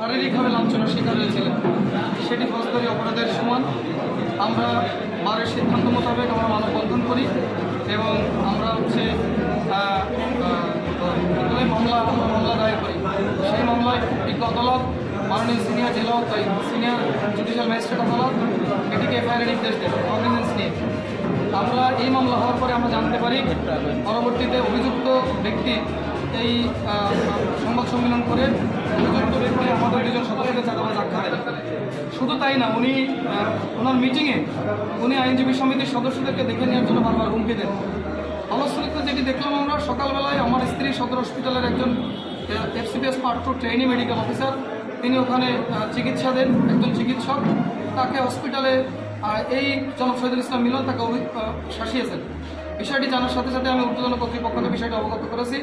শারীরিকভাবে লাঞ্ছনার শিকার হয়েছিলেন সেটি ফৌজদারি অপরাধের সমান। আমরা বারের সিদ্ধান্ত মোতাবেক আমরা মানববন্ধন করি এবং আমরা হচ্ছে মামলা, আমরা মামলা দায়ের করি। সেই মামলায় বিজ্ঞ আদালত, মাননীয় সিনিয়র জেলা সিনিয়র জুডিশিয়াল ম্যাজিস্ট্রেট আদালত, এটিকে এফআইআর নির্দেশ দেন অর্ডিন্যান্স নিয়ে। আমরা এই মামলা হওয়ার পরে আমরা জানতে পারি, পরবর্তীতে অভিযুক্ত ব্যক্তি এই সংবাদ সম্মেলন করে ব্যক্তি আমাদের দুজন সদস্যকে চাঁদাবাজ আখ্যা দেন শুধু তাই না, উনি ওনার মিটিংয়ে উনি আইনজীবী সমিতির সদস্যদেরকে দেখে নেওয়ার জন্য বারবার হুমকি দেন। ফলশ্রুতিতে যেটি দেখলাম আমরা, সকালবেলায় আমার স্ত্রী সদর হসপিটালের একজন FCPS part two trainee medical officer তিনি ওখানে চিকিৎসা দেন, একজন চিকিৎসক। তাকে হসপিটালে এই জনাব শহীদুল ইসলাম মিলন তাকে শাসিয়েছেন। বিষয়টি জানার সাথে সাথে আমি ঊর্ধ্বতন কর্তৃপক্ষকে বিষয়টি অবগত করেছি।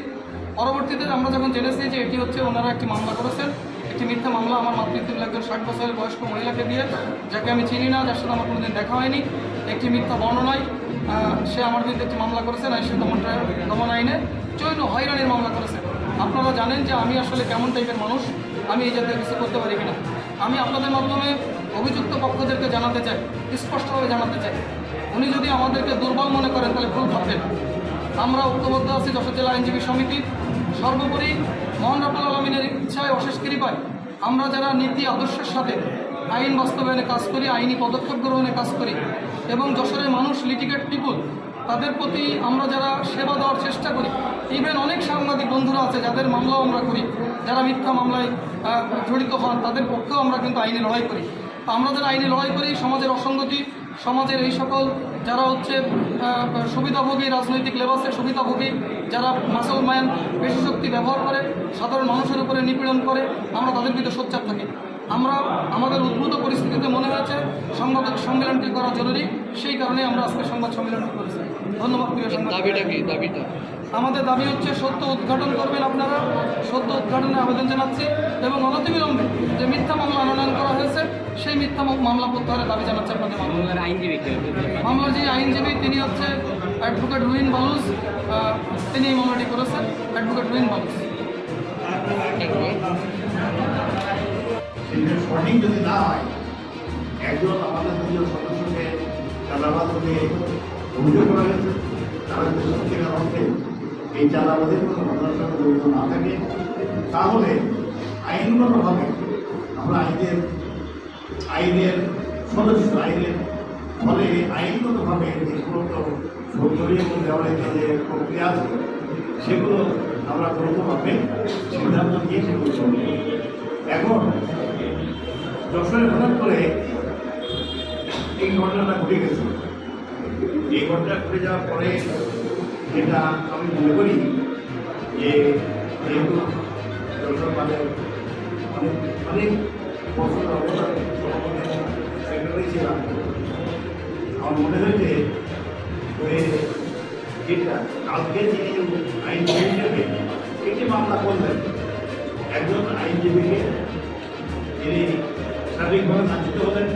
পরবর্তীতে আমরা যখন জেনেছি যে এটি হচ্ছে ওনারা একটি মামলা করেছেন, একটি মিথ্যা মামলা, আমার মাতৃত্বের একজন ষাট বছরের বয়স্ক মহিলাকে দিয়ে, যাকে আমি চিনি না, যার সাথে আমার কোনোদিন দেখা হয়নি, একটি মিথ্যা বর্ণনায় সে আমার বিরুদ্ধে একটি মামলা করেছেন আইসি দমন দমন আইনে চৈন্য হয়রানির মামলা করেছেন। আপনারা জানেন যে আমি আসলে কেমন টাইপের মানুষ, আমি এই জাতীয় কিছু করতে পারি কিনা। আমি আপনাদের মাধ্যমে অভিযুক্ত পক্ষদেরকে জানাতে চাই, স্পষ্টভাবে জানাতে চাই। উনি যদি আমাদেরকে দুর্বল মনে করেন, তাহলে ভুল ভাববেন আমরা ঐক্যবদ্ধ আছি যশোর জেলা আইনজীবী সমিতি সর্বোপরি মোহন রাবুল আলমিনের ইচ্ছায় অশেষ কৃপায় আমরা যারা নীতি আদর্শের সাথে আইন বাস্তবায়নে কাজ করি, আইনি পদক্ষেপ গ্রহণে কাজ করি এবং যশোরের মানুষ লিটিগেট পিপুল তাদের প্রতি আমরা যারা সেবা দেওয়ার চেষ্টা করি ইভেন অনেক সাংবাদিক বন্ধুরা আছে যাদের মামলাও আমরা করি, যারা মিথ্যা মামলায় জড়িত হন, তাদের পক্ষেও আমরা কিন্তু আইনি লড়াই করি। আমরা যারা আইনি লড়াই করি, সমাজের অসঙ্গতি সমাজের এই সকল যারা হচ্ছে সুবিধাভোগী রাজনৈতিক লেবাসের সুবিধাভোগী যারা মাসল ম্যান বেশি শক্তি ব্যবহার করে সাধারণ মানুষের উপরে নিপীড়ন করে আমরা তাদের বিরুদ্ধে সোচ্চার থাকি। আমরা আমাদের উদ্ভূত পরিস্থিতিতে মনে হয়েছে সংবাদ সম্মেলনটি করা জরুরি সেই কারণে আমরা আজকে সংবাদ সম্মেলনটি করেছি। ধন্যবাদ প্রিয় সংবাদ দাবিটা কি? দাবিটা? আমাদের দাবি হচ্ছে সত্য উদ্ঘাটন করবেন আপনারা। উদ্ঘাটনের আবেদন জানাচ্ছি এবং অনতিবিলম্বে যে মিথ্যা মামলা আনয়ন করা হয়েছে সেই মিথ্যা মামলা প্রত্যাহারের দাবি জানাচ্ছে আপনাদের মামলা। মামলার আইনজীবী মামলার যে আইনজীবী তিনি হচ্ছে অ্যাডভোকেট রুহিন বালুস তিনি এই মামলাটি করেছেন অ্যাডভোকেট রুহিন বালুস। সঠিক যদি না হয় একজন আমাদের দুজন সদস্যকে চাঁদাবাদ দিয়ে অভিযোগ করা হয়েছে তারা যদি সত্যিকার অর্থে এই চাঁদাবাদের কোনো ঘটনার সঙ্গে জড়িত না থাকে, তাহলে আইনগতভাবে আমরা আইনের আইনের সদস্য আইনের ফলে আইনগতভাবে যে সমস্ত যে প্রক্রিয়া আছে, সেগুলো আমরা দ্রুতভাবে সিদ্ধান্ত নিয়ে সেগুলো এখন যশোরে হঠাৎ করে এই ঘটনাটা ঘটে গেছে। এই ঘটনা ঘটে যাওয়ার পরে যেটা আমি মনে করি যে যেহেতু মানে অনেক অনেক বছর অবদান সেক্রেটারি ছিলাম, আমার মনে হয়েছে যে যেটা কালকে যিনি আইনজীবী হিসেবে একটি মামলা করলেন, একজন আইনজীবীকে তিনি সার্বিকভাবে লাঞ্ছিত হলেন,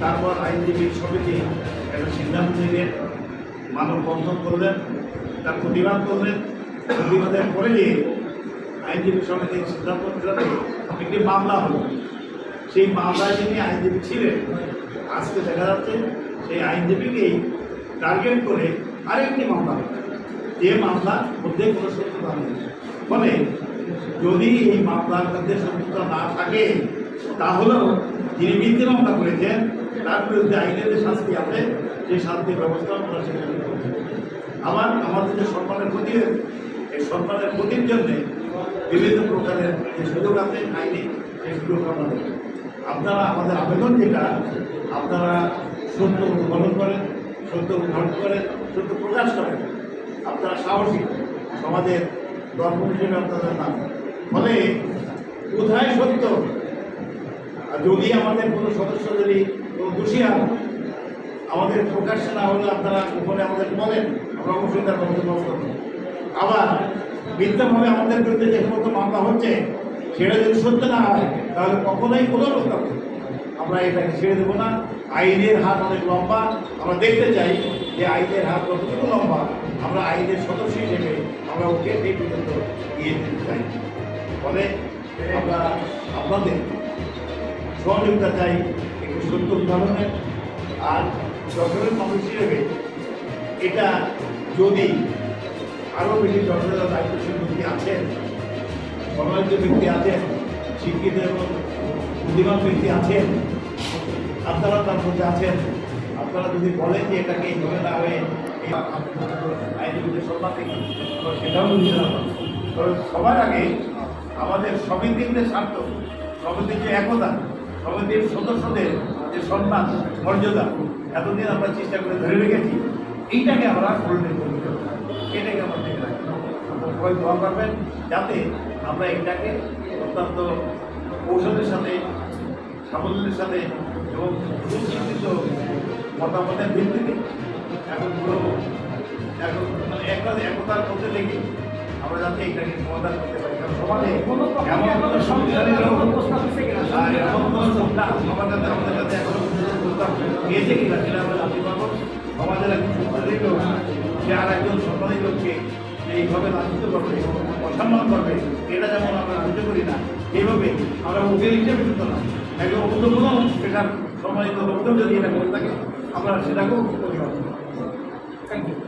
তারপর আইনজীবী সমিতি একটা সিদ্ধান্ত নিলেন মানববন্ধন করলেন, তার প্রতিবাদ করলেন, প্রতিবাদের পরে আইনজীবী সমিতির সিদ্ধান্ত একটি মামলা হলো সেই মামলায় যিনি আইনজীবী ছিলেন, আজকে দেখা যাচ্ছে সেই আইনজীবীকেই টার্গেট করে আরেকটি মামলা যে মামলার মধ্যে কোনো সত্যতা নেই। ফলে যদি এই মামলার মধ্যে সত্যতা না থাকে, তাহলেও যিনি মিথ্যে মামলা করেছেন তার বিরুদ্ধে আইনের যে শাস্তি আছে, সেই শাস্তির ব্যবস্থা আমরা সেখানে। আবার আমাদের যে সম্মানের ক্ষতি এই সম্মানের ক্ষতির জন্য বিভিন্ন প্রকারের যে সুযোগ আছে আইনে, সেই সুযোগ আমরা দেব। আপনারা আমাদের আবেদন যেটা, আপনারা সত্য উদ্ভাবন করেন, সত্য উদ্ঘাটন করেন, সত্য প্রকাশ করেন, আপনারা সাহসী, সমাজের ধর্ম হিসেবে আপনাদের নাম ফলে কোথায় সত্য যদি আমাদের কোনো সদস্য যদি হন আমাদের প্রকাশ্যে না হলে আপনারা ওখানে আমাদের বলেন, আমরা অবশ্যই তার করব। আবার মিথ্যাভাবে আমাদের বিরুদ্ধে যে সমস্ত মামলা হচ্ছে, সেটা যদি সত্য না হয়, তাহলে কখনোই কোনো অবস্থা আমরা এটাকে ছেড়ে দেবো না। আইনের হাত অনেক লম্বা। আমরা দেখতে চাই যে আইনের হাত কতটুকু লম্বা। আমরা আইনের সদস্য হিসেবে আমরা ওকে সেই পর্যন্ত গিয়ে দিতে চাই। ফলে আমরা আপনাদের সহযোগিতা চাই। সত্য উদাহরণের আর যশোরের মানুষ হিসেবে এটা যদি আরও বেশি যশোরের দায়িত্বশীল ব্যক্তি আছেন সম্মানিত ব্যক্তি আছেন, শিক্ষিত এবং বুদ্ধিমান ব্যক্তি আছেন আপনারা তার মধ্যে আছেন। আপনারা যদি বলেন যে এটাকে এইভাবে না হয়ে আইনজীবীদের সম্মান সেটাও না তবে সবার আগে আমাদের সমিতিদের স্বার্থ, সমিতির যে একতা, সমিতির সদস্যদের যে সম্মান মর্যাদা এতদিন আমরা চেষ্টা করে ধরে রেখেছি এইটাকে আমরা পরিণত করতে এটাকে আমরা দেখে রাখি সবাই দোয়া করবেন যাতে আমরা এটাকে অত্যন্ত কৌশলের সাথে সাফল্যের সাথে এবং সুচিন্তিত মতামতের ভিত্তিতে এখন পুরো এখন মানে একটা একতার মধ্যে লেগে আমরা যাতে এটাকে সমাধান করতে পারি। কারণ সমাজে এমন কোনো সংবিধানের আর এমন কোনো না সবার কাছে আমাদের কাছে এখনও পর্যন্ত প্রস্তাব পেয়েছে কিনা সেটা আমরা জানতে পারব। সমাজের একজন সম্মানিত লোক সে আর একজন সম্মানিত লোককে এইভাবে লাঞ্ছিত করবে, অসম্মান করবে, এটা যেমন আমরা বুঝতে করি না, এইভাবে আমরা উকিল হিসেবে কিন্তু না। একজন অন্য সেটা সম্মানিত লোকজন যদি এটা করে থাকে, আমরা সেটাকেও থ্যাংক ইউ